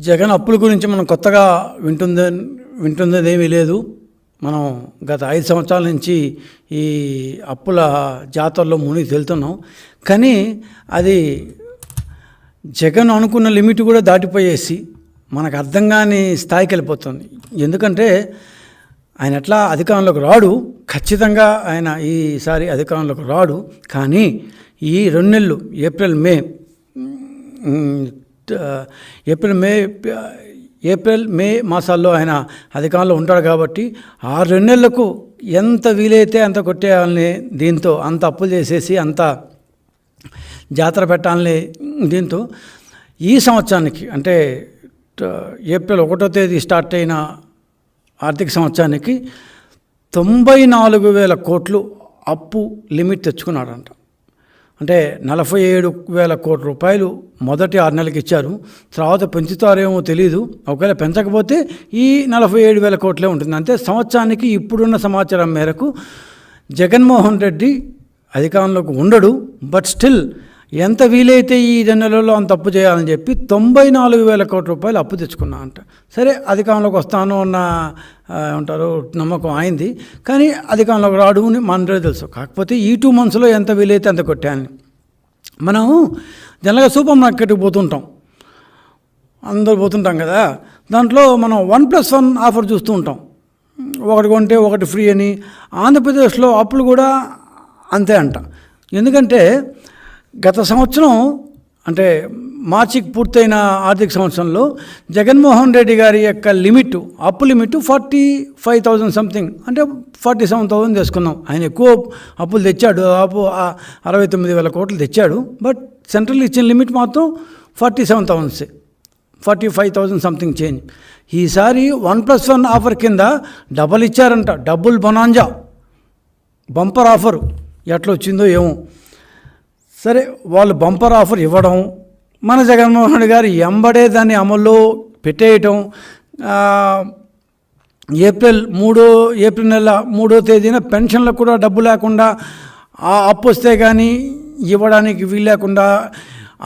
జగన్ అప్పుల గురించి మనం కొత్తగా వింటుందే వింటుందేమీ ఏమీ లేదు. మనం గత ఐదు సంవత్సరాల నుంచి ఈ అప్పుల జాతరలో మునిగి తెలుతున్నాం. కానీ అది జగన్ అనుకున్న లిమిట్ కూడా దాటిపోయేసి మనకు అర్థం కాని స్థాయికి వెళ్ళిపోతుంది. ఎందుకంటే ఆయన ఎట్లా అధికారంలోకి రాడు? ఖచ్చితంగా ఆయన ఈసారి అధికారంలోకి రాడు. కానీ ఈ రెండు నెలలు April May April May April May మాసాల్లో ఆయన అధికారంలో ఉంటాడు కాబట్టి ఆ రెండు నెలలకు ఎంత వీలైతే అంత కొట్టేయాలని దీంతో అంత అప్పులు చేసేసి అంత జాతర పెట్టాలని దీంతో ఈ సంవత్సరానికి అంటే ఏప్రిల్ ఒకటో తేదీ స్టార్ట్ అయిన ఆర్థిక సంవత్సరానికి తొంభై నాలుగు వేల కోట్లు అప్పు లిమిట్ తెచ్చుకున్నాడంట. అంటే నలభై ఏడు వేల కోట్ల రూపాయలు మొదటి ఆరు నెలలకు ఇచ్చారు. తర్వాత పెంచుతారేమో తెలియదు ఒకవేళ పెంచకపోతే ఈ నలభై ఏడు వేల కోట్లే ఉంటుంది. అంతే సంవత్సరానికి ఇప్పుడున్న సమాచారం మేరకు జగన్మోహన్ రెడ్డి అధికారంలోకి ఉండడు బట్ స్టిల్ ఎంత వీలైతే ఈ రెండు అంత అప్పు చేయాలని చెప్పి తొంభై నాలుగు వేల కోట్ల రూపాయలు అప్పు తెచ్చుకున్నా అంట. సరే అధికారంలోకి వస్తాను అన్న ఉంటారు నమ్మకం అయింది. కానీ అధికారంలోకి రాడు అని మనరే తెలుసు. కాకపోతే ఈ టూ మంత్స్లో ఎంత వీలైతే అంత కొట్టాను మనం జనరల్గా సూపర్ మార్కెట్కి పోతుంటాం. అందరూ పోతుంటాం కదా. దాంట్లో మనం వన్ ప్లస్ వన్ ఆఫర్ చూస్తూ ఉంటాం. ఒకటి కొంటే ఒకటి ఫ్రీ అని. ఆంధ్రప్రదేశ్లో అప్పులు కూడా అంతే అంట. ఎందుకంటే గత సంవత్సరం అంటే మార్చికి పూర్తయిన ఆర్థిక సంవత్సరంలో జగన్మోహన్ రెడ్డి గారి యొక్క లిమిట్ అప్పు limit forty five thousand something అంటే ఫార్టీ సెవెన్ థౌజండ్ తీసుకున్నాం ఆయన ఎక్కువ అప్పులు తెచ్చాడు అప్పు అరవై తొమ్మిది వేల కోట్లు తెచ్చాడు బట్ సెంట్రల్ ఇచ్చిన లిమిట్ మాత్రం forty seven థౌజండ్సే forty five thousand something change. ఈసారి వన్ ప్లస్ వన్ ఆఫర్ కింద డబల్ ఇచ్చారంట డబుల్ బొనాంజా బంపర్ ఆఫర్ ఎట్లా వచ్చిందో ఏమో. సరే వాళ్ళు బంపర్ ఆఫర్ ఇవ్వడం మన జగన్మోహన్ రెడ్డి గారు ఎంబడే దాన్ని అమల్లో పెట్టేయటం ఏప్రిల్ మూడో ఏప్రిల్ నెల మూడో తేదీన పెన్షన్లకు కూడా డబ్బు లేకుండా ఆ అప్పు వస్తే కానీ ఇవ్వడానికి వీలు లేకుండా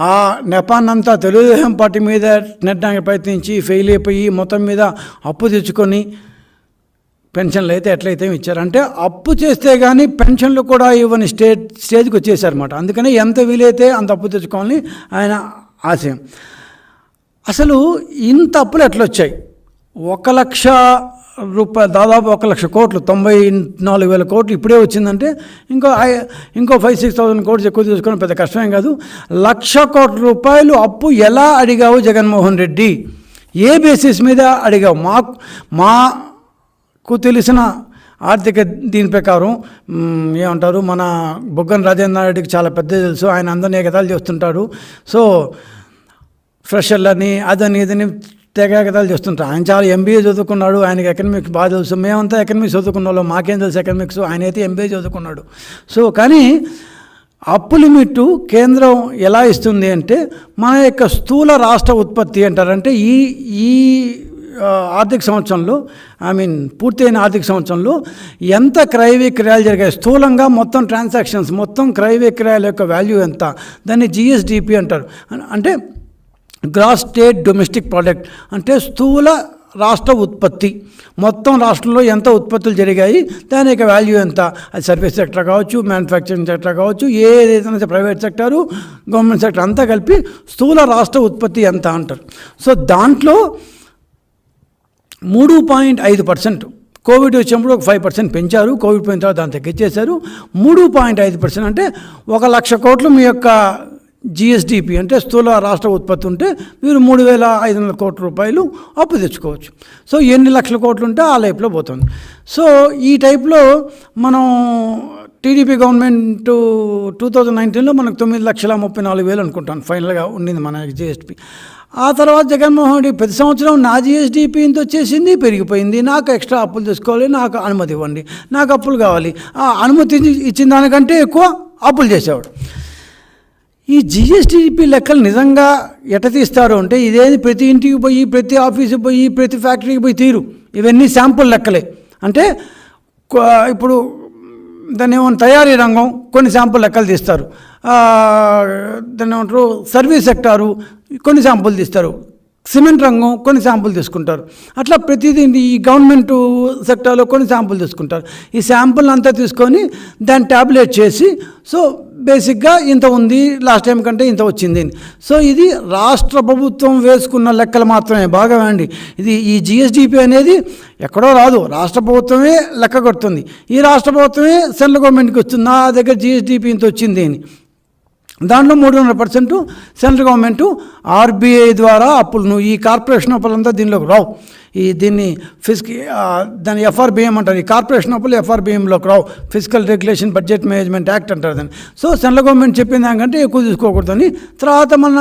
ఆ నెపాన్నంతా తెలుగుదేశం పార్టీ మీద నెట్టడానికి ప్రయత్నించి ఫెయిల్ అయిపోయి మొత్తం మీద అప్పు తెచ్చుకొని పెన్షన్లు అయితే ఎట్లయితే ఇచ్చారంటే అప్పు చేస్తే కానీ పెన్షన్లు కూడా ఇవ్వని స్టేజ్ స్టేజ్కి వచ్చేసారన్నమాట. అందుకని ఎంత వీలైతే అంత అప్పు తెచ్చుకోవాలని ఆయన ఆశయం. అసలు ఇంత అప్పులు ఎట్లా వచ్చాయి ఒక లక్ష రూపాయలు దాదాపు ఒక లక్ష కోట్లు తొంభై నాలుగు వేల కోట్లు ఇప్పుడే వచ్చిందంటే ఇంకో ఇంకో ఫైవ్ సిక్స్ థౌసండ్ కోట్స్ ఎక్కువ తీసుకోవడం పెద్ద కష్టమేం కాదు. లక్ష కోట్ల రూపాయలు అప్పు ఎలా అడిగావు జగన్మోహన్ రెడ్డి? ఏ బేసిస్ మీద అడిగావు? మాకు నాకు తెలిసిన ఆర్థిక దీని ప్రకారం ఏమంటారు మన బొగ్గన రాజేంద్ర రెడ్డికి చాలా పెద్ద తెలుసు. ఆయన అందరినీ ఎగతాలు చేస్తుంటాడు. సో ఫ్రెషర్లని అదని ఇదని తెగ ఎగతాలు చేస్తుంటారు. ఆయన చాలా ఎంబీఏ చదువుకున్నాడు. ఆయనకి ఎకనమిక్స్ బాగా తెలుసు. మేమంతా ఎకనమిక్స్ చదువుకున్న వాళ్ళం. మాకేం తెలుసు ఎకనమిక్స్? ఆయన అయితే ఎంబీఏ చదువుకున్నాడు. సో కానీ అప్పు లిమిట్ కేంద్రం ఎలా ఇస్తుంది అంటే మన యొక్క స్థూల రాష్ట్ర ఉత్పత్తి అంటారంటే ఈ ఈ ఆర్థిక సంవత్సరంలో ఐ మీన్ పూర్తయిన ఆర్థిక సంవత్సరంలో ఎంత క్రయ విక్రయాలు జరిగాయి స్థూలంగా మొత్తం ట్రాన్సాక్షన్స్ మొత్తం క్రయ విక్రయాల యొక్క వాల్యూ ఎంత? దాన్ని జిఎస్డిపి అంటారు. అంటే గ్రాస్ స్టేట్ డొమెస్టిక్ ప్రోడక్ట్ అంటే స్థూల రాష్ట్ర ఉత్పత్తి. మొత్తం రాష్ట్రంలో ఎంత ఉత్పత్తులు జరిగాయి దాని యొక్క వాల్యూ ఎంత? అది సర్వీస్ సెక్టర్ కావచ్చు మ్యానుఫ్యాక్చరింగ్ సెక్టర్ కావచ్చు ఏదైతే ప్రైవేట్ సెక్టారు గవర్నమెంట్ సెక్టర్ అంతా కలిపి స్థూల రాష్ట్ర ఉత్పత్తి ఎంత అంటారు. సో దాంట్లో మూడు పాయింట్ ఐదు పర్సెంట్. కోవిడ్ వచ్చినప్పుడు ఒక ఫైవ్ పర్సెంట్ పెంచారు. కోవిడ్ పోయిన తర్వాత దాన్ని తగ్గించేశారు. మూడు పాయింట్ ఐదు పర్సెంట్ అంటే ఒక లక్ష కోట్లు మీ యొక్క జిఎస్డిపి అంటే స్థూల రాష్ట్ర ఉత్పత్తి ఉంటే మీరు మూడు వేల ఐదు వందల కోట్ల రూపాయలు అప్పు తెచ్చుకోవచ్చు. సో ఎన్ని లక్షల కోట్లు ఉంటే ఆ లైఫ్లో పోతుంది. సో ఈ టైప్లో మనం టీడీపీ గవర్నమెంట్ టూ థౌజండ్ నైన్టీన్లో మనకు తొమ్మిది లక్షల ముప్పై నాలుగు వేలు అనుకుంటాను. ఫైనల్గా ఉండింది మన జిఎస్టీ ఆ తర్వాత జగన్మోహన్ రెడ్డి ప్రతి సంవత్సరం నా జిఎస్డిపి ఇంత వచ్చేసింది పెరిగిపోయింది. నాకు ఎక్స్ట్రా అప్పులు తీసుకోవాలి నాకు అనుమతి ఇవ్వండి నాకు అప్పులు కావాలి. ఆ అనుమతి ఇచ్చిన దానికంటే ఎక్కువ అప్పులు చేసేవాడు. ఈ జిఎస్టిపి లెక్కలు నిజంగా ఎట తీస్తారు అంటే ఇదేది ప్రతి ఇంటికి పోయి ప్రతి ఆఫీసుకి పోయి ప్రతి ఫ్యాక్టరీకి పోయి తీరు. ఇవన్నీ శాంపుల్ లెక్కలే. అంటే ఇప్పుడు దాన్ని ఏమైనా తయారీ రంగం కొన్ని శాంపుల్ లెక్కలు తీస్తారు. దాని దాన్ని ఏమంటారు సర్వీస్ సెక్టారు కొన్ని శాంపుల్ తీస్తారు. సిమెంట్ రంగం కొన్ని శాంపుల్ తీసుకుంటారు. అట్లా ప్రతిదీ ఈ గవర్నమెంట్ సెక్టార్లో కొన్ని శాంపుల్ తీసుకుంటారు. ఈ శాంపుల్ అంతా తీసుకొని దాన్ని ట్యాబ్లెట్ చేసి సో బేసిక్గా ఇంత ఉంది లాస్ట్ టైం కంటే ఇంత వచ్చింది. అని. సో ఇది రాష్ట్ర ప్రభుత్వం వేసుకున్న లెక్కలు మాత్రమే బాగా అండి. ఇది ఈ జిఎస్డిపి అనేది ఎక్కడో రాదు. రాష్ట్ర ప్రభుత్వమే లెక్క కొడుతుంది. ఈ రాష్ట్ర ప్రభుత్వమే సెంట్రల్ గవర్నమెంట్కి వస్తుంది. నా దగ్గర జిఎస్డిపి ఇంత వచ్చింది అని. దాంట్లో మూడున్నర పర్సెంట్ సెంట్రల్ గవర్నమెంట్ ఆర్బీఐ ద్వారా అప్పులను ఈ కార్పొరేషన్ అప్పులంతా దీనిలోకి రావు. ఈ దీన్ని ఫిస్కి దాని ఎఫ్ఆర్బిఎం అంటారు. ఈ కార్పొరేషన్ అప్పులు ఎఫ్ఆర్బిఎంలోకి రావు. Physical regulation budget management act అంటారు దాన్ని. సో సెంట్రల్ గవర్నమెంట్ చెప్పిన దానికంటే ఎక్కువ తీసుకోకూడదని తర్వాత మన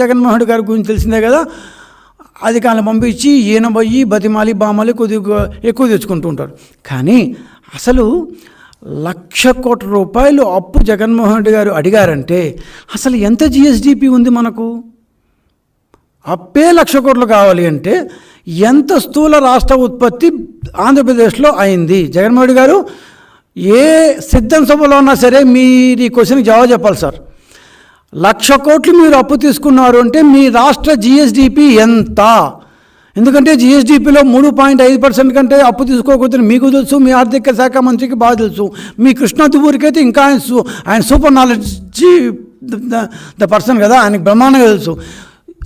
జగన్మోహన్ గారి గురించి తెలిసిందే కదా. అధికారులు పంపించి ఈయన పోయి బతిమాలి బామాలి కొద్దిగా ఎక్కువ తెచ్చుకుంటూ ఉంటారు. కానీ అసలు లక్ష కోట్ల రూపాయలు అప్పు జగన్మోహన్ రెడ్డి గారు అడిగారంటే అసలు ఎంత జిఎస్డిపి ఉంది మనకు? అప్పే లక్ష కోట్లు కావాలి అంటే ఎంత స్థూల రాష్ట్ర ఉత్పత్తి ఆంధ్రప్రదేశ్లో అయింది? జగన్మోహన్ రెడ్డి గారు ఏ సిద్ధం సభలో ఉన్నా సరే మీరు ఈ క్వశ్చన్కి జవాబు చెప్పాలి సార్. లక్ష కోట్లు మీరు అప్పు తీసుకున్నారు అంటే మీ రాష్ట్ర జిఎస్డిపి ఎంత? ఎందుకంటే జిఎస్డిపిలో మూడు పాయింట్ ఐదు పర్సెంట్ కంటే అప్పు తీసుకోకూడదని మీకు తెలుసు మీ ఆర్థిక శాఖ మంత్రికి బాగా తెలుసు. మీ కృష్ణా దుబూరికి ఇంకా ఆయన సూ- ఆయన సూపర్ నాలెడ్జ్ ద పర్సన్ కదా ఆయనకు బ్రహ్మాండంగా తెలుసు.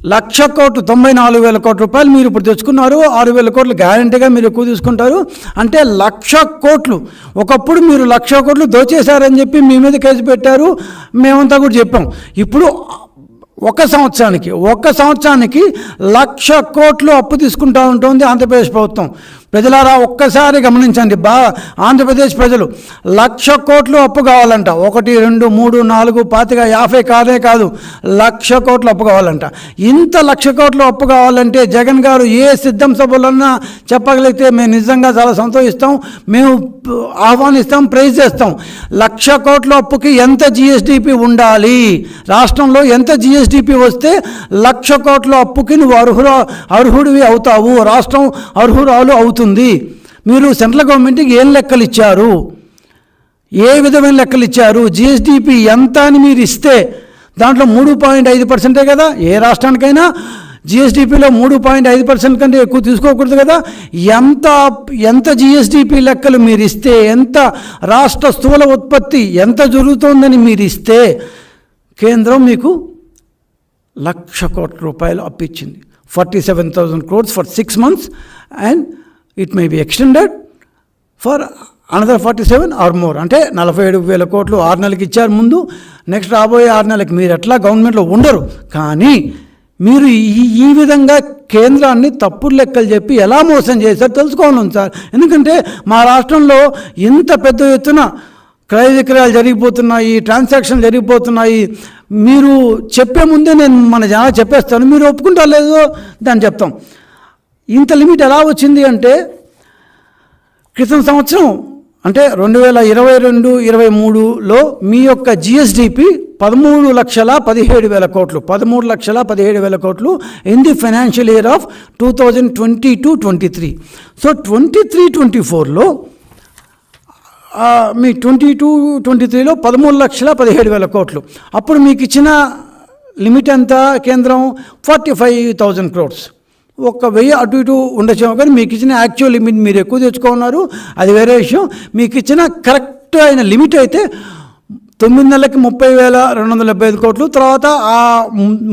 లక్ష కోట్లు తొంభై నాలుగు వేల కోట్ల రూపాయలు మీరు ఇప్పుడు తెచ్చుకున్నారు ఆరు వేల కోట్లు గ్యారంటీగా మీరు ఎక్కువ తీసుకుంటారు. అంటే లక్ష కోట్లు ఒకప్పుడు మీరు లక్ష కోట్లు దోచేశారని చెప్పి మీ మీద కేసు పెట్టారు. మేమంతా కూడా చెప్పాం. ఇప్పుడు ఒక సంవత్సరానికి ఒక సంవత్సరానికి లక్ష కోట్లు అప్పు తీసుకుంటా ఉంటుంది ఆంధ్రప్రదేశ్ ప్రభుత్వం. ప్రజలారా ఒక్కసారి గమనించండి. బా ఆంధ్రప్రదేశ్ ప్రజలు లక్ష కోట్లు అప్పు కావాలంట. ఒకటి రెండు మూడు నాలుగు పాతిక యాభై కాదే కాదు. లక్ష కోట్లు అప్పు కావాలంట. ఇంత లక్ష కోట్లు అప్పు కావాలంటే జగన్ గారు ఏ సిద్ధం సభలన్నా చెప్పగలిగితే మేము నిజంగా చాలా సంతోషిస్తాం. మేము ఆహ్వానిస్తాం ప్రైజ్ చేస్తాం. లక్ష కోట్ల అప్పుకి ఎంత జిఎస్డిపి ఉండాలి? రాష్ట్రంలో ఎంత జిఎస్డిపి వస్తే లక్ష కోట్ల అప్పుకి నువ్వు అర్హుడు అర్హుడివి అవుతావు. రాష్ట్రం అర్హురాలు అవుతుంది. మీరు సెంట్రల్ గవర్నమెంట్కి ఏం లెక్కలు ఇచ్చారు ఏ విధమైన లెక్కలు ఇచ్చారు జిఎస్డిపి ఎంత అని మీరు ఇస్తే దాంట్లో మూడు పాయింట్ ఐదు పర్సెంటే కదా? ఏ రాష్ట్రానికైనా జిఎస్డిపిలో మూడు పాయింట్ ఐదు పర్సెంట్ కంటే ఎక్కువ తీసుకోకూడదు కదా? ఎంత ఎంత జిఎస్డిపి లెక్కలు మీరు ఇస్తే ఎంత రాష్ట్ర స్థూల ఉత్పత్తి ఎంత జరుగుతోందని మీరు ఇస్తే కేంద్రం మీకు లక్ష కోట్ల రూపాయలు అప్పిచ్చింది forty seven thousand crores for six months and it may be extended for another forty seven or more అంటే నలభై ఏడు వేల కోట్లు ఆరు నెలలకి ఇచ్చారు ముందు. నెక్స్ట్ రాబోయే ఆరు నెలలకి మీరు ఎట్లా గవర్నమెంట్లో ఉండరు. కానీ మీరు ఈ ఈ విధంగా కేంద్రాన్ని తప్పుడు లెక్కలు చెప్పి ఎలా మోసం చేశారు తెలుసుకోవాలి సార్. ఎందుకంటే మా రాష్ట్రంలో ఇంత పెద్ద ఎత్తున క్రయ విక్రయాలు జరిగిపోతున్నాయి ట్రాన్సాక్షన్ జరిగిపోతున్నాయి. మీరు చెప్పే ముందే నేను మన జనాలు చెప్పేస్తాను. మీరు ఒప్పుకుంటారు లేదో దాన్ని చెప్తాం. ఇంత లిమిట్ ఎలా వచ్చింది అంటే క్రితం సంవత్సరం అంటే రెండు వేల ఇరవై రెండు ఇరవై మూడులో మీ యొక్క జిఎస్డిపి పదమూడు లక్షల పదిహేడు వేల కోట్లు పదమూడు లక్షల పదిహేడు వేల కోట్లు in the financial year of two thousand twenty two twenty three so twenty three twenty ఫోర్లో మీ ట్వంటీ టూ ట్వంటీ త్రీలో పదమూడు లక్షల పదిహేడు వేల కోట్లు. అప్పుడు మీకు ఇచ్చిన లిమిట్ ఎంత? కేంద్రం ఫార్టీ ఫైవ్ థౌజండ్ క్రోడ్స్ ఒక వెయ్యి అటు ఇటు ఉండొచ్చేమో కానీ మీకు ఇచ్చిన యాక్చువల్ లిమిట్ మీరు ఎక్కువ తెచ్చుకున్నారు అది వేరే విషయం. మీకు ఇచ్చిన కరెక్ట్ అయిన లిమిట్ అయితే తొమ్మిది నెలలకి ముప్పై వేల రెండు వందల డెబ్బై ఐదు కోట్లు. తర్వాత ఆ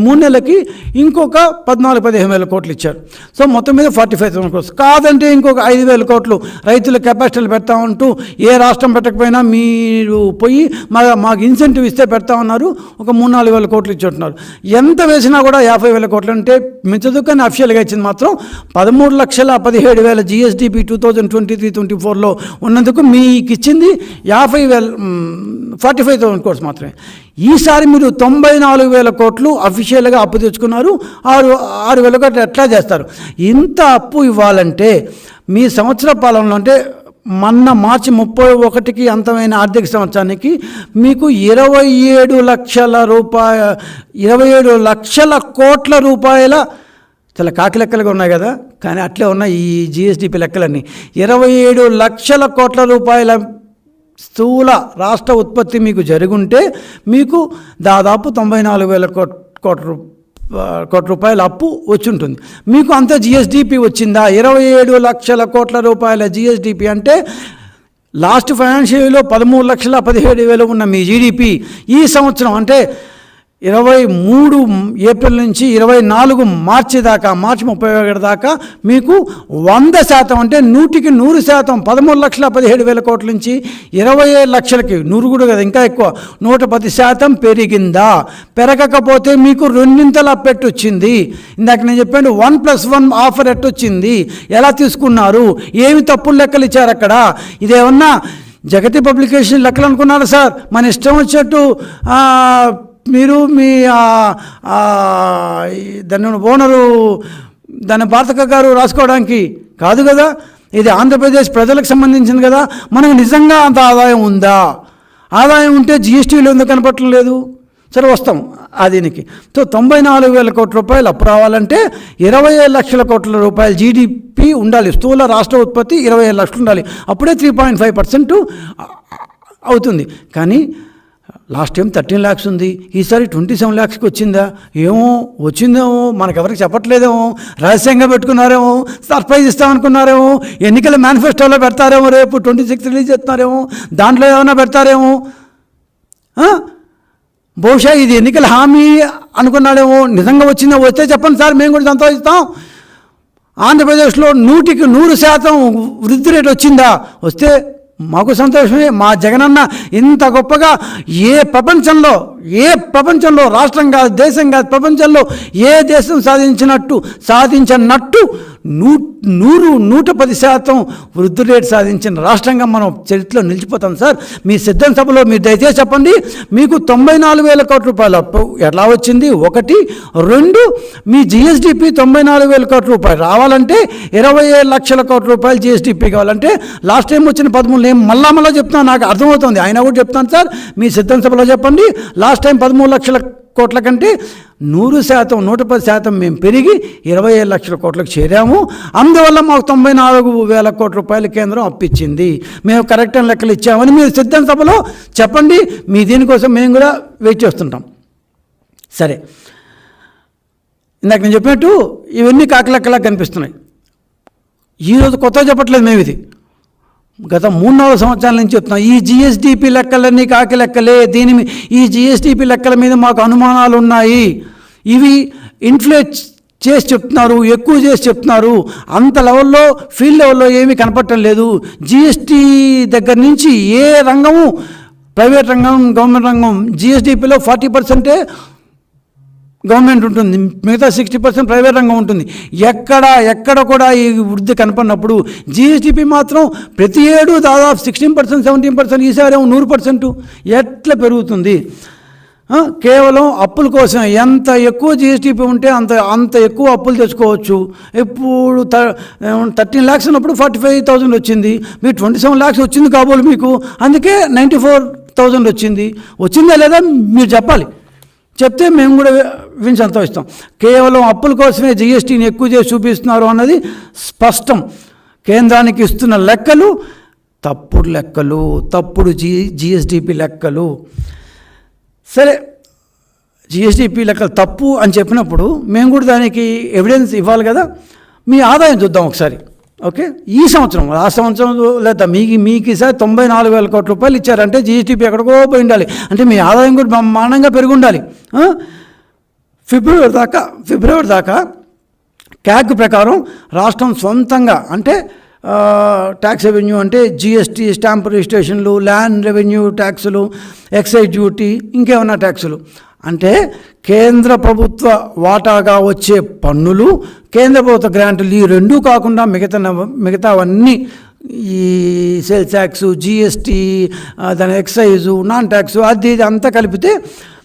మూడు నెలలకి ఇంకొక పద్నాలుగు పదిహేను వేల కోట్లు ఇచ్చారు. సో మొత్తం మీద ఫార్టీ ఫైవ్ థౌసండ్ కోట్స్ కాదంటే ఇంకొక ఐదు వేల కోట్లు రైతుల కెపాసిటీలు పెడతామంటూ ఏ రాష్ట్రం పెట్టకపోయినా మీరు పోయి మా మాకు ఇన్సెంటివ్ ఇస్తే పెడతా ఉన్నారు. ఒక మూడు నాలుగు వేల కోట్లు ఇచ్చుంటున్నారు. ఎంత వేసినా కూడా యాభై వేల కోట్లు అంటే మించదు కానీ అఫిషియల్గా ఇచ్చింది మాత్రం పదమూడు లక్షల పదిహేడు వేల GSDP two thousand twenty three twenty ఫోర్లో ఉన్నందుకు మీకు ఇచ్చింది యాభై వేల ఫార్టీ ఫైవ్ థౌసండ్ కోట్స్ మాత్రమే. ఈసారి మీరు తొంభై నాలుగు వేల కోట్లు అఫీషియల్గా అప్పు తెచ్చుకున్నారు. ఆరు ఆరు వేల కోట్లు ఎట్లా చేస్తారు? ఇంత అప్పు ఇవ్వాలంటే మీ సంవత్సర పాలనలో అంటే మొన్న మార్చి ముప్పై ఒకటికి అంతమైన ఆర్థిక సంవత్సరానికి మీకు ఇరవై ఏడు లక్షల రూపాయ ఇరవై ఏడు లక్షల కోట్ల రూపాయల చాలా కాకి లెక్కలుగా ఉన్నాయి కదా. కానీ అట్లే ఉన్నాయి ఈ జిఎస్డిపి లెక్కలన్నీ. ఇరవై ఏడు లక్షల కోట్ల రూపాయల స్థూల రాష్ట్ర ఉత్పత్తి మీకు జరుగుంటే మీకు దాదాపు తొంభై నాలుగు వేల కోట్ కోట్ల రూ- కోట్ల రూపాయల అప్పు వచ్చింటుంది. మీకు అంత జిఎస్డిపి వచ్చిందా? ఇరవై ఏడు లక్షల కోట్ల రూపాయల జిఎస్డిపి అంటే లాస్ట్ ఫైనాన్షియల్ ఇయర్లో పదమూడు లక్షల పదిహేడు వేలు ఉన్న మీ జీడిపి ఈ సంవత్సరం అంటే ఇరవై మూడు ఏప్రిల్ నుంచి ఇరవై నాలుగు మార్చి దాకా మార్చి ముప్పై ఒకటి దాకా మీకు వంద శాతం అంటే నూటికి నూరు శాతం పదమూడు లక్షల పదిహేడు వేల కోట్ల నుంచి ఇరవై లక్షలకి నూరు కూడా కదా ఇంకా ఎక్కువ నూట పది శాతం పెరిగిందా? పెరగకపోతే మీకు రెండింతల పెట్టొచ్చింది ఇందాక నేను చెప్పాను వన్ ప్లస్ వన్ ఆఫర్ ఎట్టొచ్చింది ఎలా తీసుకున్నారు? ఏమి తప్పులు లెక్కలు ఇచ్చారు అక్కడ? ఇదేమన్నా జగతి పబ్లికేషన్ లెక్కలు అనుకున్నారా సార్? మన ఇష్టం వచ్చినట్టు మీరు మీ దాని దాన్ని ఓనరు దాని భారతక గారు రాసుకోవడానికి కాదు కదా? ఇది ఆంధ్రప్రదేశ్ ప్రజలకు సంబంధించింది కదా? మనకు నిజంగా అంత ఆదాయం ఉందా? ఆదాయం ఉంటే జిఎస్టీలు ఎందుకు కనపడటం లేదు? సరే వస్తాం ఆ దీనికి. సో తొంభై నాలుగు వేల కోట్ల రూపాయలు అప్పు రావాలంటే ఇరవై ఐదు లక్షల కోట్ల రూపాయలు జీడిపి ఉండాలి. స్థూల రాష్ట్ర ఉత్పత్తి ఇరవై ఏడు లక్షలు ఉండాలి. అప్పుడే త్రీ పాయింట్ ఫైవ్ పర్సెంట్ అవుతుంది. కానీ లాస్ట్ టైం థర్టీన్ ల్యాక్స్ ఉంది ఈసారి ట్వంటీ సెవెన్ ల్యాక్స్కి వచ్చిందా? ఏమో వచ్చిందేమో మనకెవరికి చెప్పట్లేదేమో రహస్యంగా పెట్టుకున్నారేమో సర్ప్రైజ్ ఇస్తామనుకున్నారేమో ఎన్నికల మేనిఫెస్టోలో పెడతారేమో రేపు ట్వంటీ సిక్స్ రిలీజ్ చేస్తున్నారేమో దాంట్లో ఏమైనా పెడతారేమో బహుశా ఇది ఎన్నికల హామీ అనుకున్నాడేమో నిజంగా వచ్చిందో వస్తే చెప్పండి సార్ మేము కూడా సంతోషిస్తాం. ఆంధ్రప్రదేశ్లో నూటికి నూరు శాతం వృద్ధి రేటు వచ్చిందా? వస్తే మాకు సంతోషమే. మా జగనన్న ఇంత గొప్పగా ఏ ప్రపంచంలో ఏ ప్రపంచంలో రాష్ట్రం కాదు దేశం కాదు ప్రపంచంలో ఏ దేశం సాధించినట్టు సాధించినట్టు నూ నూరు నూట పది శాతం వృద్ధి రేటు సాధించిన రాష్ట్రంగా మనం చరిత్రలో నిలిచిపోతాం సార్. మీ సిద్ధం సభలో మీరు దయచేసి చెప్పండి. మీకు తొంభై నాలుగు వేల కోట్ల రూపాయలు అప్పు ఎలా వచ్చింది? ఒకటి. రెండు మీ జిఎస్డిపి తొంభై నాలుగు వేల కోట్ల రూపాయలు రావాలంటే ఇరవై ఏడు లక్షల కోట్ల రూపాయలు జిఎస్డిపి కావాలంటే లాస్ట్ టైం వచ్చిన పదమూడు నేను మళ్ళా మళ్ళీ చెప్తున్నాను నాకు అర్థమవుతుంది. ఆయన కూడా చెప్తాను సార్. మీ సిద్ధం సభలో చెప్పండి. లాస్ట్ లాస్ట్ టైం పదమూడు లక్షల కోట్ల కంటే నూరు శాతం నూట పది శాతం మేము పెరిగి ఇరవై ఏడు లక్షల కోట్లకు చేరాము. అందువల్ల మాకు తొంభై నాలుగు వేల కోట్ల రూపాయలు కేంద్రం అప్పిచ్చింది. మేము కరెక్ట్ అని లెక్కలు ఇచ్చామని మీరు సిద్ధం సభలో చెప్పండి. మీ దీనికోసం మేము కూడా వెయిట్ చేస్తుంటాం. సరే. ఇందాక నేను చెప్పినట్టు ఇవన్నీ కాకలెక్కలా కనిపిస్తున్నాయి. ఈరోజు కొత్త చెప్పట్లేదు మేము ఇది. గత మూడు నాలుగు సంవత్సరాల నుంచి చెప్తున్నాం ఈ జిఎస్డిపి లెక్కలన్నీ కాకి లెక్కలే. దీని ఈ జిఎస్డిపి లెక్కల మీద మాకు అనుమానాలు ఉన్నాయి ఇవి ఇన్ఫ్లేట్ చేసి చెప్తున్నారు ఎక్కువ చేసి చెప్తున్నారు. అంత లెవెల్లో ఫీల్డ్ లెవెల్లో ఏమీ కనపడటం లేదు. జిఎస్టీ దగ్గర నుంచి ఏ రంగము ప్రైవేట్ రంగం గవర్నమెంట్ రంగం జిఎస్డిపిలో ఫార్టీ పర్సెంటే గవర్నమెంట్ ఉంటుంది. మిగతా సిక్స్టీ పర్సెంట్ ప్రైవేట్ రంగం ఉంటుంది. ఎక్కడ ఎక్కడ కూడా ఈ వృద్ధి కనపడినప్పుడు జీఎస్టీపీ మాత్రం ప్రతి ఏడు దాదాపు సిక్స్టీన్ పర్సెంట్ సెవెంటీన్ పర్సెంట్ ఈసారి నూరు పర్సెంట్ ఎట్లా పెరుగుతుంది? కేవలం అప్పుల కోసం ఎంత ఎక్కువ జిఎస్టిపి ఉంటే అంత అంత ఎక్కువ అప్పులు తెచ్చుకోవచ్చు. ఇప్పుడు థర్టీన్ ల్యాక్స్ ఉన్నప్పుడు ఫార్టీ ఫైవ్ థౌజండ్ వచ్చింది. మీరు ట్వంటీ సెవెన్ ల్యాక్స్ వచ్చింది కాబోలు మీకు. అందుకే నైంటీ ఫోర్ థౌజండ్ వచ్చింది. వచ్చిందా లేదా మీరు చెప్పాలి. చెప్తే మేము కూడా విని సంతోషిస్తాం. కేవలం అప్పుల కోసమే జిఎస్టీని ఎక్కువ చేసి చూపిస్తున్నారు అన్నది స్పష్టం. కేంద్రానికి ఇస్తున్న లెక్కలు తప్పుడు లెక్కలు తప్పుడు జి జిఎస్డిపి లెక్కలు. సరే జిఎస్డిపి లెక్కలు తప్పు అని చెప్పినప్పుడు మేము కూడా దానికి ఎవిడెన్స్ ఇవ్వాలి కదా? మీ ఆదాయం చూద్దాం ఒకసారి. ఓకే? ఈ సంవత్సరం ఆ సంవత్సరం లేదా మీకు మీకు ఈసారి తొంభై నాలుగు వేల కోట్ల రూపాయలు ఇచ్చారంటే జీఎస్టీపీ ఎక్కడికో పోయి ఉండాలి అంటే మీ ఆదాయం కూడా బ్రహ్మాండంగా పెరిగి ఉండాలి ఫిబ్రవరి దాకా ఫిబ్రవరి దాకా క్యాగ్ ప్రకారం రాష్ట్రం సొంతంగా అంటే ట్యాక్స్ రెవెన్యూ అంటే జిఎస్టీ స్టాంప్ రిజిస్ట్రేషన్లు ల్యాండ్ రెవెన్యూ ట్యాక్సులు ఎక్సైజ్ డ్యూటీ ఇంకేమన్నా ట్యాక్సులు. అంటే కేంద్ర ప్రభుత్వ వాటాగా వచ్చే పన్నులు కేంద్ర ప్రభుత్వ గ్రాంట్లు ఈ రెండూ కాకుండా మిగతా మిగతావన్నీ ఈ సేల్స్ ట్యాక్స్ జిఎస్టీ దాని ఎక్సైజు నాన్ ట్యాక్స్ అది ఇది అంతా కలిపితే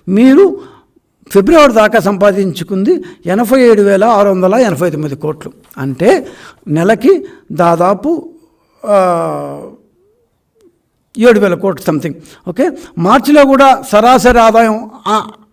మీరు ఫిబ్రవరి దాకా సంపాదించుకుంది ఎనభై ఏడు వేల ఆరు వందల ఎనభై తొమ్మిది కోట్లు. అంటే నెలకి దాదాపు ఏడు వేల కోట్లు సంథింగ్ ఓకే మార్చిలో కూడా సరాసరి ఆదాయం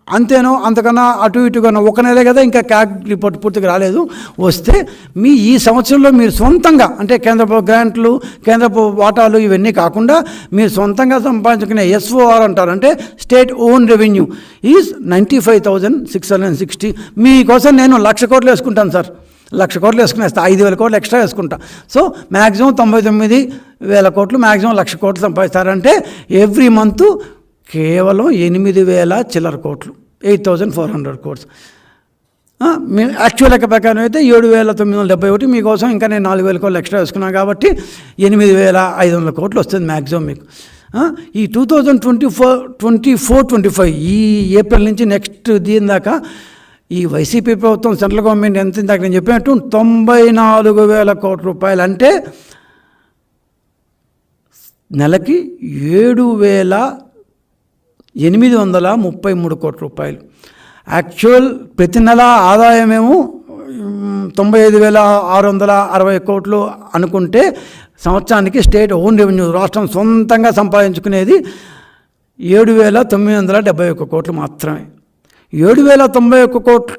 అంతేనో అంతకన్నా అటు ఇటుగానో ఒక నెలే కదా ఇంకా క్యాగ్ రిపోర్ట్ పూర్తిగా రాలేదు. వస్తే మీ ఈ సంవత్సరంలో మీరు సొంతంగా అంటే కేంద్ర గ్రాంట్లు కేంద్ర వాటాలు ఇవన్నీ కాకుండా మీరు సొంతంగా సంపాదించుకునే ఎస్ఓఆర్ అంటారు అంటే state own revenue is ninety five thousand six hundred sixty. మీకోసం నేను లక్ష కోట్లు వేసుకుంటాను సార్. లక్ష కోట్లు వేసుకునేస్తా ఐదు వేల కోట్లు ఎక్స్ట్రా వేసుకుంటా. సో మ్యాక్సిమం తొంభై తొమ్మిది వేల కోట్లు మ్యాక్సిమం లక్ష కోట్లు సంపాదిస్తారంటే ఎవ్రీ మంత్ కేవలం ఎనిమిది వేల చిల్లర కోట్లు eight thousand four hundred crores. మీ యాక్చువల్ లెక్క ప్రకారం అయితే ఏడు వేల తొమ్మిది వందల డెబ్బై ఒకటి మీకోసం ఇంకా నేను నాలుగు వేల కోట్లు ఎక్స్ట్రా వేసుకున్నాను కాబట్టి ఎనిమిది వేల ఐదు వందల కోట్లు వస్తుంది మ్యాక్సిమం మీకు. ఈ two thousand twenty four twenty four twenty five ఈ ఏప్రిల్ నుంచి నెక్స్ట్ దీని దాకా ఈ వైసీపీ ప్రభుత్వం సెంట్రల్ గవర్నమెంట్ ఎంత ఇందాక నేను చెప్పినట్టు తొంభై నాలుగు వేల కోట్ల రూపాయలు అంటే నెలకి ఏడు వేల ఎనిమిది వందల ముప్పై మూడు కోట్ల రూపాయలు. యాక్చువల్ ప్రతి నెల ఆదాయమేమో తొంభై ఐదు వేల ఆరు వందల అరవై కోట్లు అనుకుంటే సంవత్సరానికి స్టేట్ ఓన్ రెవెన్యూ రాష్ట్రం సొంతంగా సంపాదించుకునేది ఏడు వేల తొమ్మిది వందల డెబ్బై ఒక్క కోట్లు మాత్రమే. ఏడు వేల తొంభై ఒక్క కోట్లు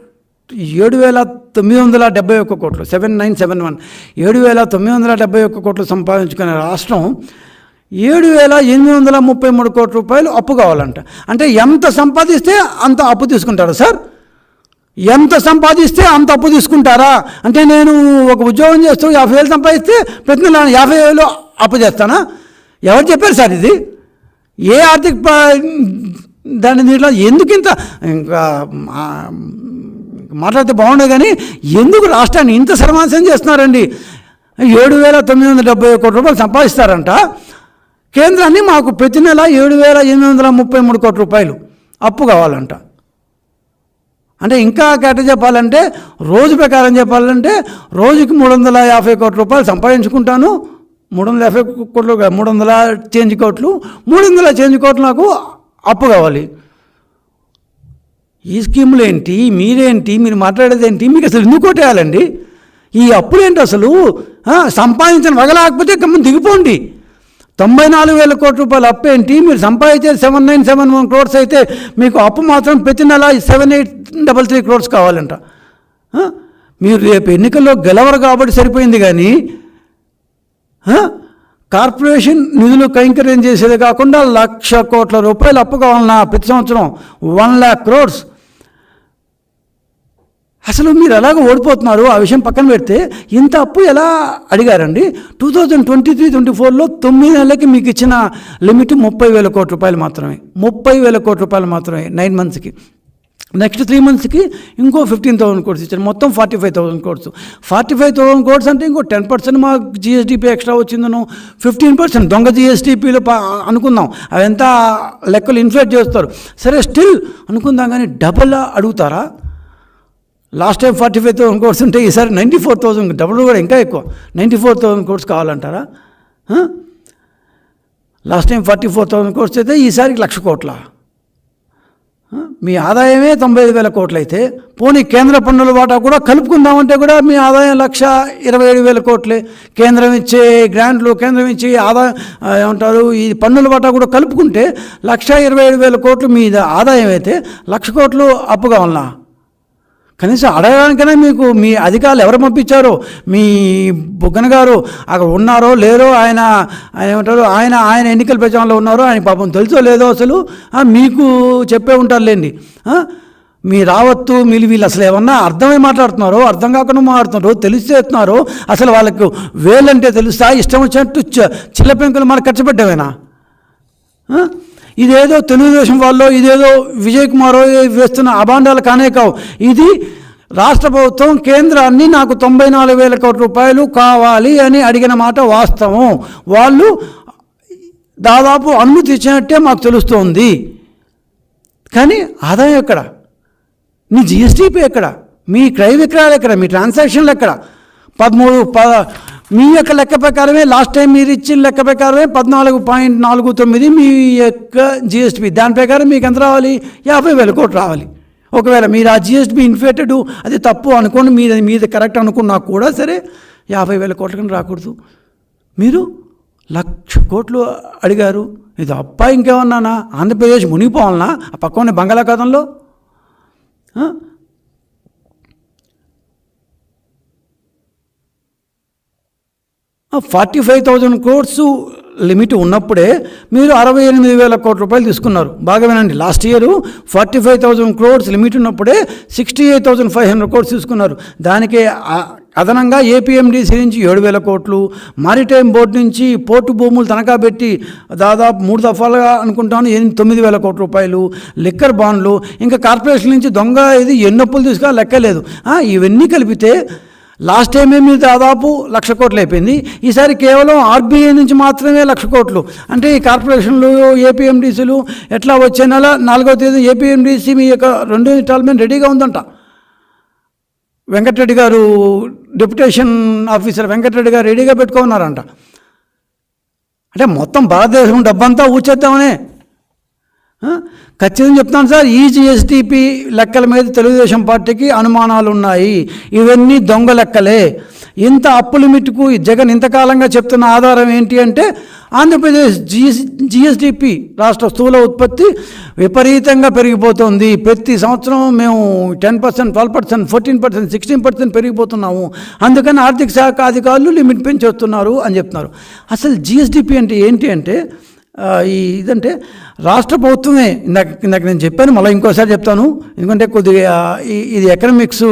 ఏడు వేల తొమ్మిది వందల డెబ్బై ఒక్క కోట్లు సెవెన్ నైన్ సెవెన్ వన్ ఏడు వేల తొమ్మిది వందల డెబ్బై ఒక్క కోట్లు సంపాదించుకునే రాష్ట్రం ఏడు వేల ఎనిమిది వందల ముప్పై మూడు కోట్ల రూపాయలు అప్పు కావాలంట. అంటే ఎంత సంపాదిస్తే అంత అప్పు తీసుకుంటారా సార్? ఎంత సంపాదిస్తే అంత అప్పు తీసుకుంటారా? అంటే నేను ఒక ఉద్యోగం చేస్తూ యాభై వేలు సంపాదిస్తే ప్రతి నెల యాభై వేలు అప్పు చేస్తానా? ఎవరు చెప్పారు సార్ ఇది? ఏ ఆర్థిక దాని దీంట్లో ఎందుకు ఇంత ఇంకా మాట్లాడితే బాగుండే కానీ ఎందుకు రాష్ట్రాన్ని ఇంత సర్వాంశం చేస్తున్నారండి? ఏడు వేల తొమ్మిది వందల డెబ్బై కోట్ల రూపాయలు సంపాదిస్తారంట. కేంద్రాన్ని మాకు ప్రతి నెల ఏడు వేల ఎనిమిది వందల ముప్పై మూడు కోట్ల రూపాయలు అప్పు కావాలంట. అంటే ఇంకా కట్ట చెప్పాలంటే రోజు ప్రకారం చెప్పాలంటే రోజుకి మూడు వందల యాభై కోట్ల రూపాయలు సంపాదించుకుంటాను. మూడు వందల యాభై కోట్లు మూడు వందల చేంజ్ కోట్లు మూడు వందల చేంజ్ కోట్లు నాకు అప్పు కావాలి. ఈ స్కీములు ఏంటి మీరేంటి మీరు మాట్లాడేది ఏంటి మీకు అసలు ఎందుకు కొట్టేయాలండి? ఈ అప్పులు ఏంటి అసలు సంపాదించిన వగలాకపోతే గమ్మని దిగిపోండి. తొంభై నాలుగు వేల కోట్ల రూపాయలు అప్పు ఏంటి? మీరు సంపాదించే seven nine seven one crores అయితే మీకు అప్పు మాత్రం ప్రతి నెల seven eight double three crores కావాలంట. మీరు రేపు ఎన్నికల్లో గెలవరు కాబట్టి సరిపోయింది కానీ కార్పొరేషన్ నిధులు కైంకర్యం చేసేది కాకుండా లక్ష కోట్ల రూపాయలు అప్పు కావాలన్నా ప్రతి సంవత్సరం వన్ ల్యాక్ క్రోర్స్ అసలు మీరు ఎలాగ ఓడిపోతున్నారు? ఆ విషయం పక్కన పెడితే ఇంత అప్పు ఎలా అడిగారండి? Two thousand twenty three twenty ఫోర్లో తొమ్మిది నెలలకి మీకు ఇచ్చిన లిమిట్ ముప్పై వేల కోట్ల రూపాయలు మాత్రమే. ముప్పై వేల కోట్ల రూపాయలు మాత్రమే నైన్ మంత్స్కి. నెక్స్ట్ త్రీ మంత్స్కి ఇంకో ఫిఫ్టీన్ థౌసండ్ కోర్స్ ఇచ్చారు. మొత్తం forty five thousand crores forty five thousand crores అంటే ఇంకో టెన్ పర్సెంట్ మా జిఎస్డిపి ఎక్స్ట్రా వచ్చిందను. ఫిఫ్టీన్ పర్సెంట్ దొంగ జిఎస్డిపిలో అనుకుందాం. అవంతా లెక్కలు ఇన్ఫ్లేట్ చేస్తారు? సరే స్టిల్ అనుకుందాం కానీ డబల్ అడుగుతారా? Last time forty five thousand crores ఉంటే ఈసారి నైంటీ ఫోర్ థౌసండ్ డబుల్ కూడా ఇంకా ఎక్కువ. Ninety four thousand crores కావాలంటారా? Last time forty four thousand crores అయితే ఈసారికి లక్ష కోట్ల? మీ ఆదాయమే తొంభై ఐదు వేల కోట్లు అయితే పోనీ కేంద్ర పన్నుల వాటా కూడా కలుపుకుందామంటే కూడా మీ ఆదాయం లక్ష ఇరవై ఏడు వేల కోట్లే. కేంద్రం ఇచ్చే గ్రాంట్లు కేంద్రం ఇచ్చే ఆదాయం ఏమంటారు ఈ పన్నుల వాటా కూడా కలుపుకుంటే లక్ష ఇరవై ఏడు వేల కోట్లు మీ ఆదాయం అయితే లక్ష కోట్లు అప్పుగా ఉన్నా. కనీసం అడగడానికైనా మీకు మీ అధికారులు ఎవరు పంపించారో? మీ బుగ్గన గారు అక్కడ ఉన్నారో లేరో ఆయన ఆయన ఏమంటారు? ఆయన ఆయన ఎన్నికల ప్రచారంలో ఉన్నారో ఆయన పాపం తెలుసో లేదో అసలు మీకు చెప్పే ఉంటారులేండి. లేండి మీ రావత్తు మీరు వీళ్ళు అసలు ఏమన్నా అర్థమై మాట్లాడుతున్నారో అర్థం కాకుండా మాట్లాడుతున్నారో తెలిసేస్తున్నారు అసలు వాళ్ళకు వేలంటే తెలుస్తా ఇష్టం వచ్చినట్టు చ- చిల్ల పెంకులు మనకు ఖర్చు పెట్టామేనా ఇదేదో తెలుగుదేశం వాళ్ళు ఇదేదో విజయ్ కుమార్ వేస్తున్న అభాండాలు కానే కావు. ఇది రాష్ట్ర ప్రభుత్వం కేంద్రాన్ని నాకు తొంభై నాలుగు వేల కోట్ల రూపాయలు కావాలి అని అడిగిన మాట వాస్తవం. వాళ్ళు దాదాపు అనుమతి ఇచ్చినట్టే మాకు తెలుస్తోంది. కానీ ఆదాయం ఎక్కడ? మీ జిఎస్టీపీ ఎక్కడ? మీ క్రయ విక్రయాలు ఎక్కడ? మీ ట్రాన్సాక్షన్లు ఎక్కడ? పదమూడు ప మీ యొక్క లెక్క ప్రకారమే లాస్ట్ టైం మీరు ఇచ్చిన లెక్క ప్రకారమే పద్నాలుగు పాయింట్ నాలుగు తొమ్మిది మీ యొక్క జిఎస్టీ దాని ప్రకారం మీకు ఎంత రావాలి? యాభై వేల కోట్లు రావాలి. ఒకవేళ మీరు ఆ జిఎస్టీ ఇన్ఫ్లేటెడ్ అది తప్పు అనుకోండి మీరు మీది కరెక్ట్ అనుకున్నా కూడా సరే యాభై వేల కోట్ల కన్నా రాకూడదు. మీరు లక్ష కోట్లు అడిగారు. ఇది అప్ప ఇంకేమన్నానా? ఆంధ్రప్రదేశ్ మునిగిపోవాలనా? ఆ పక్కనే బంగాళాఖాతంలో? Forty five thousand crores limit ఉన్నప్పుడే మీరు అరవై ఎనిమిది వేల కోట్ల రూపాయలు తీసుకున్నారు. బాగా వినండి. Last year forty five thousand crores limit ఉన్నప్పుడే sixty eight thousand five hundred crores తీసుకున్నారు. దానికి అదనంగా ఏపీఎండిసి నుంచి ఏడు వేల కోట్లు మారిటైమ్ బోర్డు నుంచి పోర్టు భూములు తనఖా పెట్టి దాదాపు మూడు దఫాలుగా అనుకుంటాను ఎనిమిది తొమ్మిది వేల కోట్ల రూపాయలు లిక్కర్ బాండ్లు ఇంకా కార్పొరేషన్ నుంచి దొంగ ఇది ఎన్నొప్పులు తీసుకురా లెక్కలేదు. ఇవన్నీ కలిపితే లాస్ట్ టైం ఏమి దాదాపు లక్ష కోట్లు అయిపోయింది. ఈసారి కేవలం ఆర్బీఐ నుంచి మాత్రమే లక్ష కోట్లు. అంటే ఈ కార్పొరేషన్లు ఏపీఎండిసీలు ఎట్లా వచ్చే నెల నాలుగో తేదీ ఏపీఎండీసీ మీ యొక్క రెండు ఇన్స్టాల్మెంట్ రెడీగా ఉందంట. వెంకటరెడ్డి గారు డిప్యుటేషన్ ఆఫీసర్ వెంకటరెడ్డి గారు రెడీగా పెట్టుకున్నారంట. అంటే మొత్తం భారతదేశం డబ్బంతా ఊచేద్దామనే ఖచ్చితంగా చెప్తాను సార్ ఈ జిఎస్టిపి లెక్కల మీద తెలుగుదేశం పార్టీకి అనుమానాలు ఉన్నాయి ఇవన్నీ దొంగ లెక్కలే. ఇంత అప్పులు మిట్టుకు జగన్ ఇంతకాలంగా చెప్తున్న ఆధారం ఏంటి అంటే ఆంధ్రప్రదేశ్ జిఎస్ జిఎస్డిపి రాష్ట్ర స్థూల ఉత్పత్తి విపరీతంగా పెరిగిపోతుంది. ప్రతి సంవత్సరం మేము ten percent twelve percent fourteen percent sixteen percent పెరిగిపోతున్నాము. అందుకని ఆర్థిక శాఖ అధికారులు లిమిట్ పెంచేస్తున్నారు అని చెప్తున్నారు. అసలు జిఎస్డిపి అంటే ఏంటి అంటే ఈ ఇదంటే రాష్ట్ర ప్రభుత్వమే ఇందాక ఇందాక నేను చెప్పాను మళ్ళీ ఇంకోసారి చెప్తాను. ఎందుకంటే కొద్దిగా ఇది ఎకనమిక్స్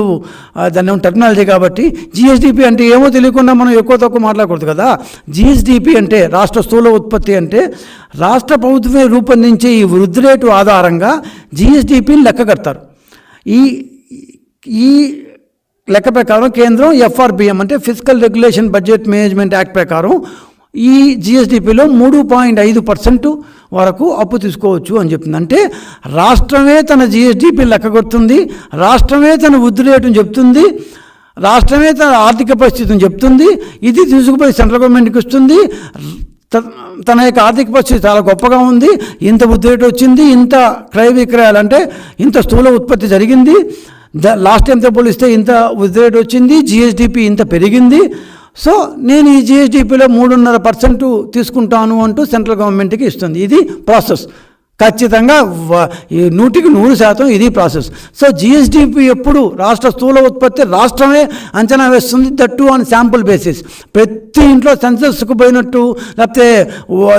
దాని టెక్నాలజీ కాబట్టి జిఎస్డిపి అంటే ఏమో తెలియకుండా మనం ఎక్కువ తక్కువ మాట్లాడకూడదు కదా. జిఎస్డిపి అంటే రాష్ట్ర స్థూల ఉత్పత్తి అంటే రాష్ట్ర ప్రభుత్వమే రూపొందించే ఈ వృద్ధి రేటు ఆధారంగా జిఎస్డిపిని లెక్క కడతారు. ఈ ఈ లెక్క ప్రకారం కేంద్రం ఎఫ్ఆర్బిఎం అంటే physical regulation budget management act ప్రకారం ఈ జిఎస్డిపిలో మూడు పాయింట్ ఐదు పర్సెంట్ వరకు అప్పు తీసుకోవచ్చు అని చెప్తుంది. అంటే రాష్ట్రమే తన జిఎస్డిపి లెక్కగొడుతుంది రాష్ట్రమే తన వృద్ధి రేటును చెప్తుంది రాష్ట్రమే తన ఆర్థిక పరిస్థితిని చెప్తుంది ఇది తీసుకుపోయి సెంట్రల్ గవర్నమెంట్కి ఇస్తుంది త- తన యొక్క ఆర్థిక పరిస్థితి చాలా గొప్పగా ఉంది ఇంత వృద్ధి రేటు వచ్చింది ఇంత క్రయ విక్రయాలు అంటే ఇంత స్థూల ఉత్పత్తి జరిగింది ద లాస్ట్ టైంతో పోలిస్తే ఇంత వృద్ధి రేటు వచ్చింది జిఎస్డిపి ఇంత పెరిగింది సో నేను ఈ జిఎస్డిపిలో మూడున్నర పర్సెంట్ తీసుకుంటాను అంటూ సెంట్రల్ గవర్నమెంట్కి ఇస్తుంది. ఇది ప్రాసెస్. ఖచ్చితంగా నూటికి నూరు శాతం ఇది ప్రాసెస్. సో జిఎస్డిపి ఎప్పుడు రాష్ట్ర స్థూల ఉత్పత్తి రాష్ట్రమే అంచనా వేస్తుంది. That on sample basis. ప్రతి ఇంట్లో సెన్సెస్కు పోయినట్టు లేకపోతే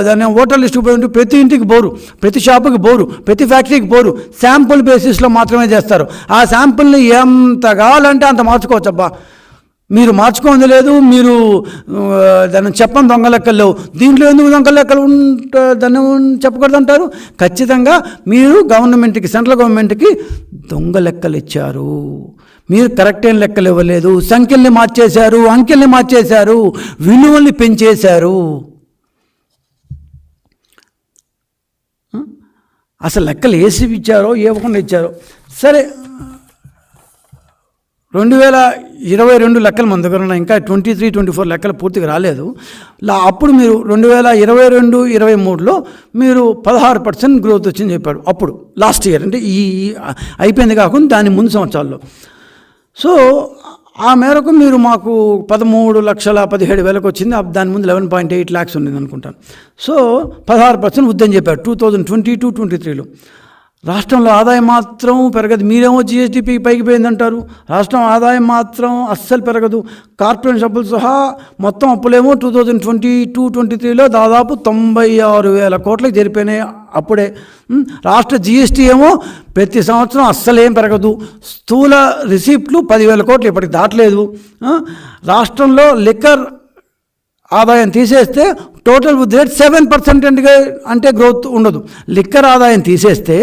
దాని ఓటర్ లిస్టుకు పోయినట్టు ప్రతి ఇంటికి బోరు ప్రతి షాపుకి బోరు ప్రతి ఫ్యాక్టరీకి బోరు శాంపుల్ బేసిస్లో మాత్రమే చేస్తారు. ఆ శాంపుల్ని ఎంత కావాలంటే అంత మార్చుకోవచ్చు అబ్బా మీరు మార్చుకోంది లేదు మీరు దాన్ని చెప్పని దొంగ లెక్కలు దీంట్లో ఎందుకు దొంగ లెక్కలు ఉంట దాన్ని చెప్పకూడదు అంటారు ఖచ్చితంగా మీరు గవర్నమెంట్కి సెంట్రల్ గవర్నమెంట్కి దొంగ లెక్కలు ఇచ్చారు. మీరు కరెక్ట్ అయిన లెక్కలు ఇవ్వలేదు. సంఖ్యల్ని మార్చేశారు అంకెల్ని మార్చేశారు విలువల్ని పెంచేశారు. అసలు లెక్కలు వేసి ఇచ్చారో ఇవ్వకుండా ఇచ్చారో? సరే రెండు వేల ఇరవై రెండు లెక్కలు మన దగ్గర ఉన్నాయి. ఇంకా ట్వంటీ త్రీ ట్వంటీ ఫోర్ లెక్కలు పూర్తిగా రాలేదు. లా అప్పుడు మీరు రెండు వేల ఇరవై రెండు ఇరవై మూడులో మీరు పదహారు పర్సెంట్ గ్రోత్ వచ్చింది చెప్పాడు అప్పుడు లాస్ట్ ఇయర్ అంటే ఈ అయిపోయింది కాకుండా దాని ముందు సంవత్సరాల్లో. సో ఆ మేరకు మీరు మాకు పదమూడు లక్షల పదిహేడు వేలకు వచ్చింది. దాని ముందు లెవెన్ పాయింట్ ఎయిట్ ల్యాక్స్ ఉండింది అనుకుంటాను సో పదహారు పర్సెంట్ వద్దని చెప్పారు. Two thousand twenty two twenty త్రీలో. రాష్ట్రంలో ఆదాయం మాత్రం పెరగదు. మీరేమో జిఎస్డిపి పైకి పోయిందంటారు. రాష్ట్రం ఆదాయం మాత్రం అస్సలు పెరగదు. కార్పొరేషన్ అప్పులు సహా మొత్తం అప్పులేమో two thousand twenty two twenty త్రీలో దాదాపు తొంభై ఆరు వేల కోట్లకు జరిపోయినాయి అప్పుడే. రాష్ట్ర జిఎస్టీ ఏమో ప్రతి సంవత్సరం అస్సలేం పెరగదు. స్థూల రిసీప్ట్లు పదివేల కోట్లు ఇప్పటికి దాటలేదు. రాష్ట్రంలో లిక్కర్ ఆదాయం తీసేస్తే టోటల్ వృద్ధి రేట్ సెవెన్ పర్సెంట్ అంటే గ్రోత్ ఉండదు. లిక్కర్ ఆదాయం తీసేస్తే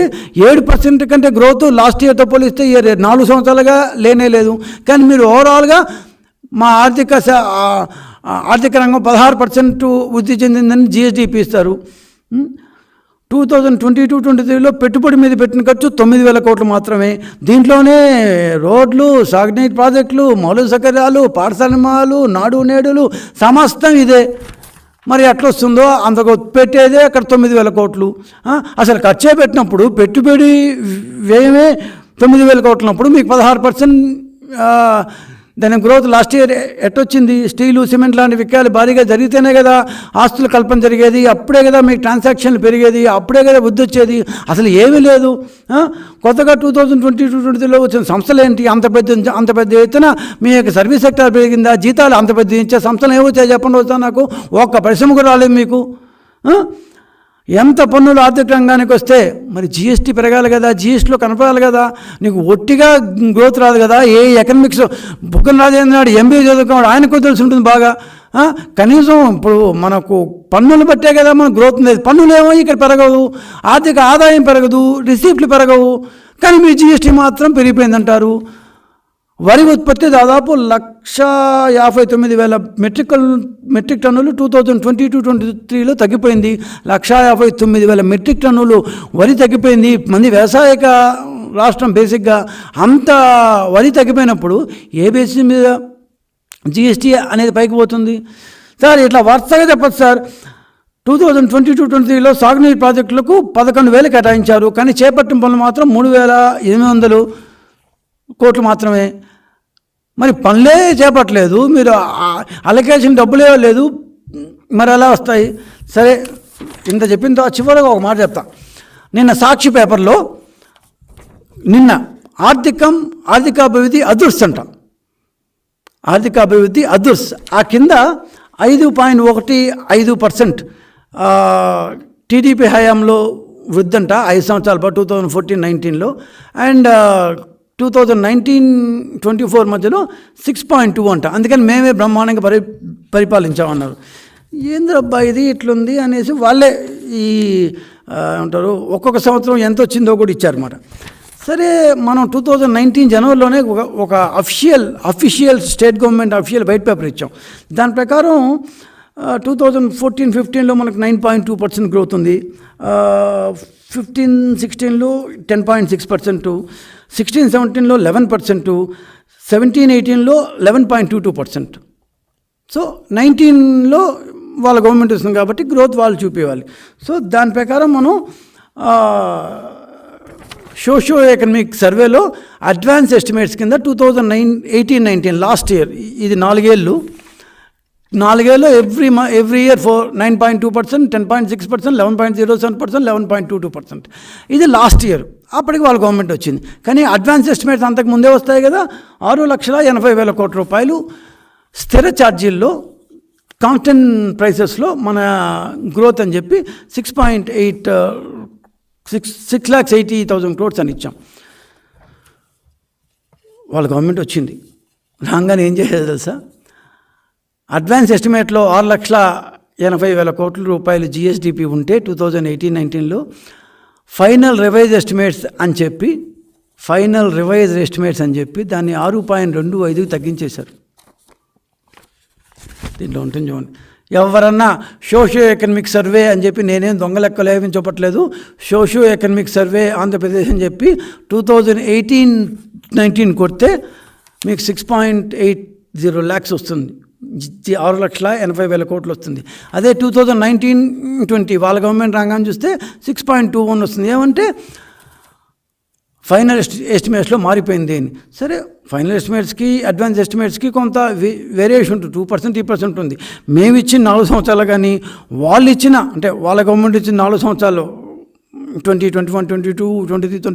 ఏడు పర్సెంట్ కంటే గ్రోత్ లాస్ట్ ఇయర్తో పోలిస్తే ఇయర్ నాలుగు సంవత్సరాలుగా లేనే లేదు. కానీ మీరు ఓవరాల్గా మా ఆర్థిక శా- ఆర్థిక రంగం పదహారు పర్సెంట్ వృద్ధి చెందిందని జిఎస్డిపి ఇస్తారు two thousand twenty two twenty త్రీలో పెట్టుబడి మీద పెట్టిన ఖర్చు తొమ్మిది వేల కోట్లు మాత్రమే. దీంట్లోనే రోడ్లు సాగునీటి ప్రాజెక్టులు మౌలిక సౌకర్యాలు పాఠశాల నాడు నేడులు సమస్తం ఇదే. మరి ఎట్లా వస్తుందో అంతకు పెట్టేదే అక్కడ తొమ్మిది వేల కోట్లు. అసలు ఖర్చే పెట్టినప్పుడు పెట్టుబడి వ్యయమే తొమ్మిది వేల కోట్లప్పుడు మీకు పదహారు పర్సెంట్ దాని గ్రోత్ లాస్ట్ ఇయర్ ఎట్టొచ్చింది? స్టీలు సిమెంట్ లాంటి విక్రయాలు భారీగా జరిగితేనే కదా ఆస్తుల కల్పన జరిగేది. అప్పుడే కదా మీకు ట్రాన్సాక్షన్లు పెరిగేది. అప్పుడే కదా వృద్ధి వచ్చేది. అసలు ఏమీ లేదు. కొత్తగా టూ థౌజండ్ ట్వంటీ టూ ట్వంటీలో వచ్చిన సంస్థలు ఏంటి అంత పెద్ద అంత పెద్ద ఎత్తున మీ యొక్క సర్వీస్ సెక్టర్ పెరిగిందా? జీతాలు అంత పెద్ద ఇచ్చే సంస్థలు ఏమొచ్చాయి? చెప్పండి వస్తా నాకు. ఒక్క పరిశ్రమ కూడా రాలేదు మీకు. ఎంత పన్నులు ఆర్థిక రంగానికి వస్తే మరి జిఎస్టీ పెరగాలి కదా జిఎస్టీలో కనపడాలి కదా నీకు ఒట్టిగా గ్రోత్ రాదు కదా ఏ ఎకనామిక్స్ బుక్కన రాజేంద్ర నాడు ఎంబీఏ చదువుకున్నాడు ఆయనకు తెలిసి ఉంటుంది బాగా. కనీసం ఇప్పుడు మనకు పన్నులు బట్టే కదా మన గ్రోత్ ఉండేది. పన్నులు ఏమో ఇక్కడ పెరగదు ఆర్థిక ఆదాయం పెరగదు రిసీప్ట్లు పెరగవు కానీ మీ జిఎస్టీ మాత్రం పెరిగిపోయిందంటారు. వరి ఉత్పత్తి దాదాపు లక్ష యాభై తొమ్మిది వేల మెట్రిక్ మెట్రిక్ టన్నులు two thousand twenty two twenty త్రీలో తగ్గిపోయింది. లక్ష యాభై తొమ్మిది వేల మెట్రిక్ టన్నులు వరి తగ్గిపోయింది. మంది వ్యవసాయక రాష్ట్రం బేసిక్గా అంత వరి తగ్గిపోయినప్పుడు ఏ బేసిస్ మీద జిఎస్టీ అనేది పైకి పోతుంది? సార్ ఇట్లా వరుసగా చెప్పదు sir. Two thousand twenty two twenty త్రీలో సాగునీరు ప్రాజెక్టులకు పదకొండు వేలు కేటాయించారు. కానీ చేపట్టిన పనులు మాత్రం మూడు వేల ఎనిమిది వందలు. కోట్లు మాత్రమే. మరి పనులే చేపట్టలేదు. మీరు అలకేషన్ డబ్బులే లేదు మరి ఎలా వస్తాయి? సరే ఇంత చెప్పిన తర్వాత చివరిగా ఒక మాట చెప్తా. నిన్న సాక్షి పేపర్లో నిన్న ఆర్థికం ఆర్థికాభివృద్ధి అదృష్టి అంట. ఆర్థికాభివృద్ధి అదృష్ ఆ కింద ఐదు పాయింట్ ఒకటి ఐదు పర్సెంట్ టీడీపీ హయాంలో వృద్ధి అంట. ఐదు సంవత్సరాల పాటు టూ థౌజండ్ ఫోర్టీన్ నైన్టీన్లో. And two thousand nineteen twenty four మధ్యలో సిక్స్ పాయింట్ టూ అంట. అందుకని మేమే బ్రహ్మాండంగా పరి పరిపాలించామన్నారు. ఏంద్రబ్బా ఇది ఇట్లుంది? అనేసి వాళ్ళే ఈ అంటారు ఒక్కొక్క సంవత్సరం ఎంత వచ్చిందో కూడా ఇచ్చారన్నమాట. సరే మనం టూ థౌజండ్ నైన్టీన్ జనవరిలోనే ఒక ఒక official official state government official white paper ఇచ్చాం. దాని ప్రకారం టూ థౌజండ్ ఫోర్టీన్ ఫిఫ్టీన్లో మనకు nine point two percent growth ఉంది. ఫిఫ్టీన్ సిక్స్టీన్లో ten point six percent sixteen సెవెంటీన్లో లెవెన్ పర్సెంట్ సెవెంటీన్ ఎయిటీన్లో eleven point two two percent. So నైన్టీన్లో వాళ్ళ గవర్నమెంట్ వస్తుంది కాబట్టి గ్రోత్ వాళ్ళు చూపేవాలి సో దాని ప్రకారం మనం సోషో ఎకనమిక్ సర్వేలో అడ్వాన్స్ ఎస్టిమేట్స్ కింద two thousand nine eighteen nineteen last year ఇది నాలుగేళ్ళు. నాలుగేళ్ళు ఎవ్రీ మా every year four nine point two percent ten point six percent eleven point zero seven percent eleven point two two percent ఇది last year అప్పటికి వాళ్ళ government వచ్చింది. కానీ advance estimates అంతకు ముందే వస్తాయి కదా. ఆరు లక్షల ఎనభై వేల కోట్ల రూపాయలు స్థిర ఛార్జీల్లో కాన్స్టెంట్ ప్రైసెస్లో మన గ్రోత్ అని చెప్పి six point eight six six lakhs eighty thousand crores అని ఇచ్చాం. వాళ్ళ గవర్నమెంట్ వచ్చింది. రాగానే ఏం చేసేది తెలుసా? అడ్వాన్స్ ఎస్టిమేట్లో ఆరు లక్షల ఎనభై వేల కోట్ల రూపాయలు జిఎస్డిపి ఉంటే టూ థౌజండ్ ఎయిటీన్ నైన్టీన్లో ఫైనల్ రివైజ్ ఎస్టిమేట్స్ అని చెప్పి ఫైనల్ రివైజ్ ఎస్టిమేట్స్ అని చెప్పి దాన్ని ఆరు పాయింట్ రెండు ఐదుకి తగ్గించేశారు. దీంట్లో ఉంటుంది చూడండి. ఎవరన్నా సోషియో ఎకనమిక్ సర్వే అని చెప్పి నేనేం దొంగ లెక్కలు ఏమీ చూపట్లేదు. సోషియో ఎకనమిక్ సర్వే ఆంధ్రప్రదేశ్ అని చెప్పి టూ థౌజండ్ ఎయిటీన్ నైన్టీన్ కొడితే మీకు six point eight zero lakhs వస్తుంది. ఆరు లక్షల ఎనభై వేల కోట్లు వస్తుంది. అదే టూ థౌజండ్ నైన్టీన్ ట్వంటీ వాళ్ళ గవర్నమెంట్ రంగాన్ని చూస్తే సిక్స్ పాయింట్ టూ వన్ వస్తుంది. ఏమంటే ఫైనల్ ఎస్టి ఎస్టిమేట్స్లో మారిపోయింది అని. సరే ఫైనల్ ఎస్టిమేట్స్కి అడ్వాన్స్ ఎస్టిమేట్స్కి కొంత వే- వేరియేషన్ ఉంటుంది. టూ పర్సెంట్ త్రీ పర్సెంట్ ఉంది. మేము ఇచ్చిన నాలుగు సంవత్సరాలు కానీ వాళ్ళు ఇచ్చిన అంటే వాళ్ళ గవర్నమెంట్ ఇచ్చిన నాలుగు సంవత్సరాలు twenty twenty one twenty two twenty three twenty